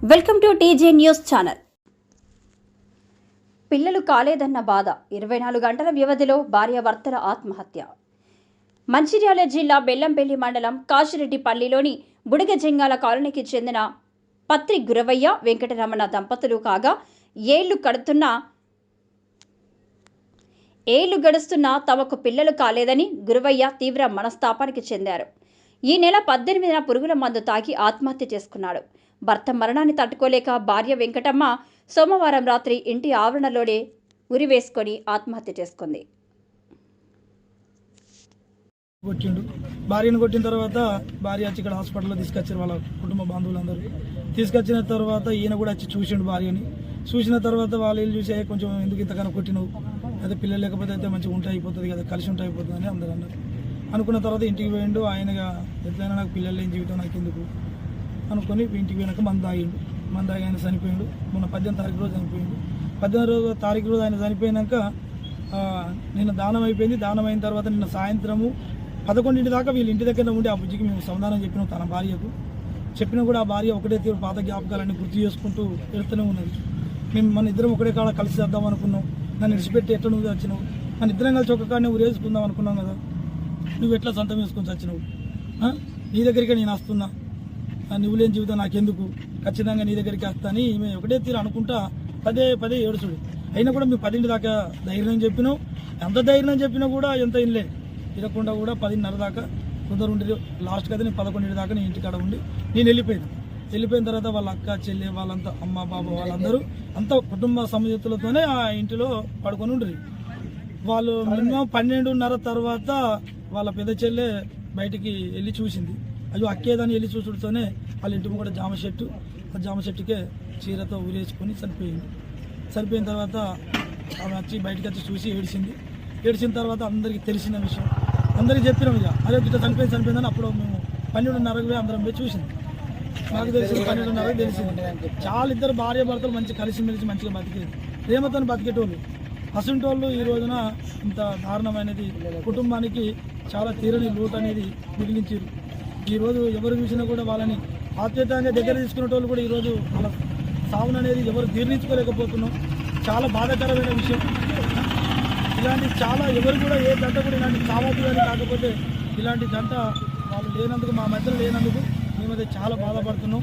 Welcome to TJ news channel. పిల్లలు కాలేదన్న బాధ. ఇరవై నాలుగు గంటల వ్యవధిలో భార్యాభర్తల ఆత్మహత్య. మంచిర్యాల జిల్లా బెల్లంపల్లి మండలం కాశిరెడ్డిపల్లిలోని బుడగజంగాల కాలనీకి చెందిన పత్రి గురవయ్య వెంకటరమణ దంపతులు కాగా ఏళ్ళు కడుతున్న ఏళ్ళు గడుస్తున్నా తమకు పిల్లలు కాలేదని గురవయ్య తీవ్ర మనస్తాపానికి చెందారు. ఈ నెల పద్దెనిమిదిన పురుగుల మందు తాగి ఆత్మహత్య చేసుకున్నాడు. భర్త మరణాన్ని తట్టుకోలేక భార్య వెంకటమ్మ సోమవారం రాత్రి ఇంటి ఆవరణలోనే ఉరివేసుకొని ఆత్మహత్య చేసుకుంది. కొట్టిండు. భార్యను కొట్టిన తర్వాత భార్య వచ్చి ఇక్కడ హాస్పిటల్లో తీసుకొచ్చారు వాళ్ళ కుటుంబ బంధువులందరూ. తీసుకొచ్చిన తర్వాత ఈయన కూడా వచ్చి చూసిండు భార్యని. చూసిన తర్వాత వాళ్ళు వీళ్ళు చూసి కొంచెం ఎందుకు ఇంతకన్నా కొట్టినవు? అయితే పిల్లలు లేకపోతే అయితే మంచిగా ఉంటే అయిపోతుంది కదా కలిసి ఉంటే అయిపోతుంది అని అందరూ అన్నారు. అనుకున్న తర్వాత ఇంటికి పోయిండు. ఆయనగా ఎట్లయినా నాకు పిల్లలు లేని జీవితం నాకు ఎందుకు? అనుకొని ఇంటికి పోయినాక మందు తాగిండు. మందు తాగి ఆయన చనిపోయిండు. మొన్న పద్దెనిమిది తారీఖు రోజు చనిపోయిండు. పద్దెనిమిది రోజు తారీఖు రోజు ఆయన చనిపోయినాక నిన్న దానం అయిపోయింది. దానం అయిన తర్వాత నిన్న సాయంత్రము పదకొండింటి దాకా వీళ్ళ ఇంటి దగ్గర ఉండి ఆ బుజ్జికి మేము సమాధానం చెప్పినాం తన భార్యకు. చెప్పినా కూడా ఆ భార్య ఒకటే తీరు పాత జ్ఞాపకాలన్నీ గుర్తు చేసుకుంటూ వెళ్తూనే ఉన్నది. మేము మన ఇద్దరం ఒకటే కాడ కలిసి వద్దాం అనుకున్నాం. నన్ను విడిచిపెట్టి ఎట్లా నువ్వు వచ్చినావు? మన ఇద్దరం కలిసి ఒక కాడనే ఊరేసుకుందాం అనుకున్నాం కదా. నువ్వు ఎట్లా సొంతం వేసుకొని వచ్చినావు నీ దగ్గరికి నేను వస్తున్నా. నువ్వు లేని జీవితం నాకెందుకు? ఖచ్చితంగా నీ దగ్గరికి వస్తాని మేము ఒకటే తీరు అనుకుంటా పదే పదే ఏడుచుడు అయినా కూడా మేము పదింటి దాకా ధైర్యం చెప్పినాం. ఎంత ధైర్యం చెప్పినా కూడా ఎంత ఇల్లే తిరగకుండా కూడా పదిన్నర దాకా కొందరు ఉండి లాస్ట్ కదా నేను పదకొండింటి దాకా నేను ఇంటికాడ ఉండి నేను వెళ్ళిపోయాను. వెళ్ళిపోయిన తర్వాత వాళ్ళ అక్క చెల్లి వాళ్ళంతా అమ్మ బాబా వాళ్ళందరూ అంతా కుటుంబ సమయుతులతోనే ఆ ఇంటిలో పడుకొని ఉండరు. వాళ్ళు మినిమం పన్నెండున్నర తర్వాత వాళ్ళ పెద్ద చెల్లె బయటికి వెళ్ళి చూసింది. అయ్యో అక్కేదని వెళ్ళి చూసుడుతోనే వాళ్ళ ఇంటి కూడా జామ చెట్టు ఆ జామ చెట్టుకే చీరతో ఊరేసుకొని చనిపోయింది చనిపోయిన తర్వాత ఆమె వచ్చి బయటకు వచ్చి చూసి ఏడిచింది. ఏడిచిన తర్వాత అందరికీ తెలిసిన విషయం. అందరికీ చెప్పినాం ఇక అదే ఇట్లా చనిపోయింది చనిపోయిందని అప్పుడు మేము పన్నెండున్నరకు పోయి అందరం పోయి చూసింది. నాకు తెలిసింది పన్నెండున్నరకు తెలిసింది. చాలా ఇద్దరు భార్య భర్తలు మంచి కలిసిమెలిసి మంచిగా బతికేది. ప్రేమతో బతికేటోళ్ళు. అసంటోళ్ళు ఈ రోజున ఇంత దారుణమైనది. కుటుంబానికి చాలా తీరని లోటు అనేది మిగిలించారు ఈ రోజు ఎవరు చూసినా కూడా వాళ్ళని ఆత్మీయతంగా దగ్గర తీసుకునేటోళ్ళు కూడా ఈరోజు వాళ్ళ సావును అనేది ఎవరు జీర్ణించుకోలేకపోతున్నాం. చాలా బాధాకరమైన విషయం. ఇలాంటి చాలా ఎవరు కూడా ఏ జంట కూడా ఇలాంటి చావద్దు అని కాకపోతే ఇలాంటి జంట వాళ్ళు లేనందుకు మా మధ్యలో లేనందుకు మేమైతే చాలా బాధపడుతున్నాం.